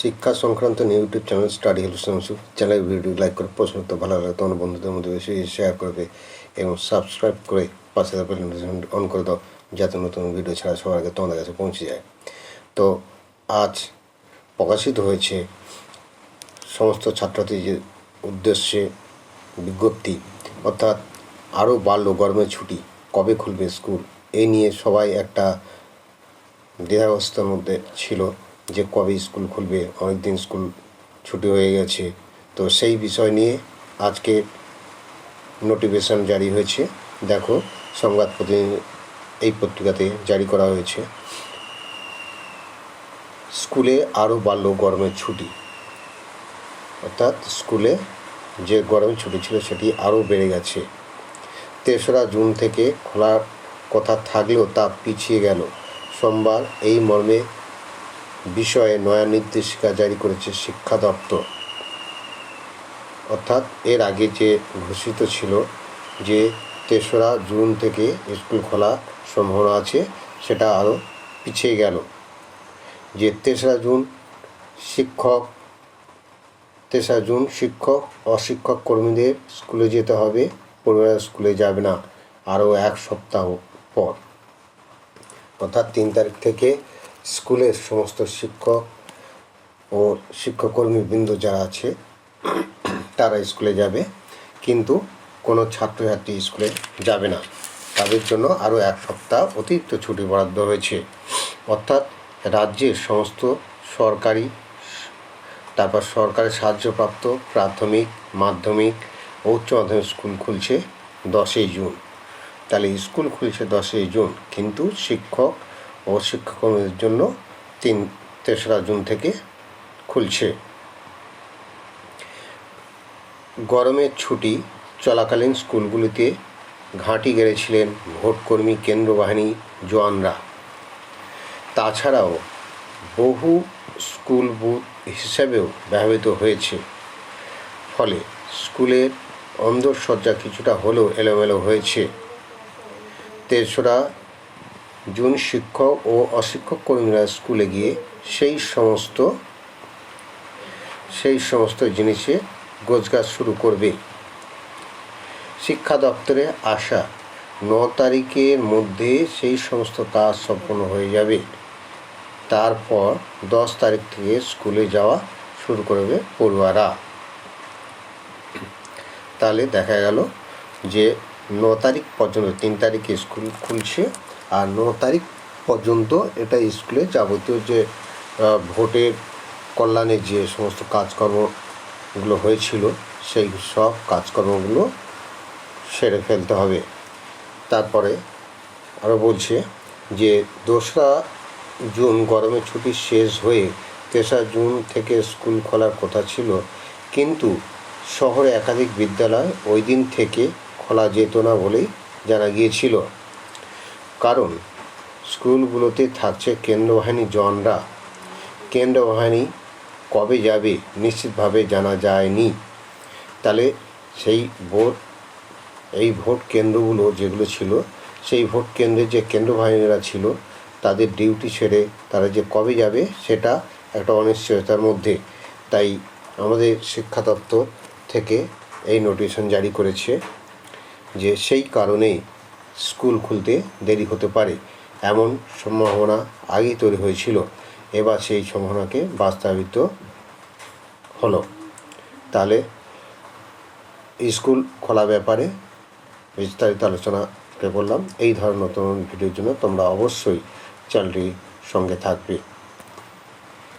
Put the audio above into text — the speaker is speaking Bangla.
শিক্ষা সংক্রান্ত ইউটিউব চ্যানেল স্টাডি হেলুসু চ্যানেল ভিডিও লাইক করে পছন্দ তো ভালো লাগে তোমার বন্ধুদের মধ্যে বেশি শেয়ার করবে এবং সাবস্ক্রাইব করে পাশে অন করে দাও, যাতে নতুন ভিডিও ছাড়া সবার আগে তোমাদের কাছে পৌঁছে যায়। তো আজ প্রকাশিত হয়েছে সমস্ত ছাত্রছাত্রীদের উদ্দেশ্যে বিজ্ঞপ্তি, অর্থাৎ আরও বাড়লো গরমের ছুটি, কবে খুলবে স্কুল এই নিয়ে সবাই একটা দ্বিধাবস্থার মধ্যে ছিল। যে কবে স্কুল খুলবে অনেক দিন স্কুল ছুটি হয়ে গেছে, তো সেই বিষয় নিয়ে আজকে নোটিফিকেশন জারি হয়েছে। দেখো, সংবাদ প্রতিদিন এই পত্রিকাতে জারি করা হয়েছে। স্কুলে আরও বাড়লো গরমের ছুটি। অর্থাৎ স্কুলে যে গরমের ছুটি ছিল সেটি আরও বেড়ে গেছে। তেসরা জুন থেকে খোলার কথা থাকলেও তা পিছিয়ে গেল। সোমবার এই মর্মে বিষয়ে নয়া নির্দেশিকা জারি করেছে শিক্ষা দপ্তর। অর্থাৎ এর আগে যে ঘোষিত ছিল যে তেসরা জুন থেকে স্কুল খোলা সম্ভাবনা আছে, সেটা আরও পিছিয়ে গেল। যে তেসরা জুন শিক্ষক, তেসরা জুন শিক্ষক, অশিক্ষক কর্মীদের স্কুলে যেতে হবে পরিবার স্কুলে যাবে না, আরও এক সপ্তাহ পর। অর্থাৎ তিন তারিখ থেকে স্কুলের সমস্ত শিক্ষক ও শিক্ষককর্মীবৃন্দ যারা আছে, তারা স্কুলে যাবে। কিন্তু কোনো ছাত্রছাত্রী স্কুলে যাবে না। তাদের জন্য আরও এক সপ্তাহ অতিরিক্ত ছুটি বরাদ্দ হয়েছে অর্থাৎ রাজ্যের সমস্ত সরকারি তারপর সরকারের সাহায্যপ্রাপ্ত প্রাথমিক, মাধ্যমিক ও উচ্চ মাধ্যমিক স্কুল খুলছে দশই জুন। তাহলে স্কুল খুলছে দশই জুন, কিন্তু শিক্ষক ও শিক্ষকর্মীদের জন্য তিন তেসরা জুন থেকে খুলছে। গরমের ছুটি চলাকালীন স্কুলগুলিতে ঘাঁটি গেড়েছিলেন ভোটকর্মী কেন্দ্র বাহিনী জওয়ানরা। তাছাড়াও বহু স্কুল বুথ হিসেবেও ব্যবহৃত হয়েছে। ফলে স্কুলের অন্দরসজ্জা কিছুটা হলেও এলোমেলো হয়েছে। তেসরা জুন শিক্ষক ও অশিক্ষক কর্মীরা স্কুলে গিয়ে সেই সমস্ত সেই সমস্ত জিনিসে গোছগাছ শুরু করবে। শিক্ষা দপ্তরে আসা ন তারিখের মধ্যে সেই সমস্ত কাজ সম্পন্ন হয়ে যাবে। তারপর দশ তারিখ থেকে স্কুলে যাওয়া শুরু করবে পড়ুয়ারা। তাহলে দেখা গেল যে ন তারিখ পর্যন্ত, তিন তারিখে স্কুল খুলছে। আর ন তারিখ পর্যন্ত এটা স্কুলে যাবতীয় যে ভোটের কল্যাণে যে সমস্ত কাজকর্মগুলো হয়েছিল, সেই সব কাজকর্মগুলো সেরে ফেলতে হবে। তারপরে আরও বলছে যে, দোসরা জুন গরমের ছুটি শেষ হয়ে তেসরা জুন থেকে স্কুল খোলার কথা ছিল, কিন্তু শহরে একাধিক বিদ্যালয় ওই দিন থেকে খোলা যেত না বলেই জানা গিয়েছিল। কারণ স্কুলগুলোতে থাকছে কেন্দ্রবাহিনী জনরা কেন্দ্রবাহিনী কবে যাবে নিশ্চিতভাবে জানা যায়নি। তাহলে সেই ভোট, এই ভোট কেন্দ্রগুলো যেগুলো ছিল, সেই ভোট কেন্দ্রে যে কেন্দ্রবাহিনীরা ছিল, তাদের ডিউটি ছেড়ে তারা যে কবে যাবে সেটা একটা অনিশ্চয়তার মধ্যে। তাই আমাদের শিক্ষা দপ্তর থেকে এই নোটিশন জারি করেছে যে সেই কারণেই স্কুল খুলতে দেরি হতে পারে, এমন সম্ভাবনা আগেই তৈরি হয়েছিল। এবার সেই সম্ভাবনাকে বাস্তবিত হলো। তাহলে স্কুল খোলা ব্যাপারে বিস্তারিত আলোচনা করলাম এই ধরনের নতুন ভিডিওর জন্য তোমরা অবশ্যই চ্যানেলটির সঙ্গে থাকবে।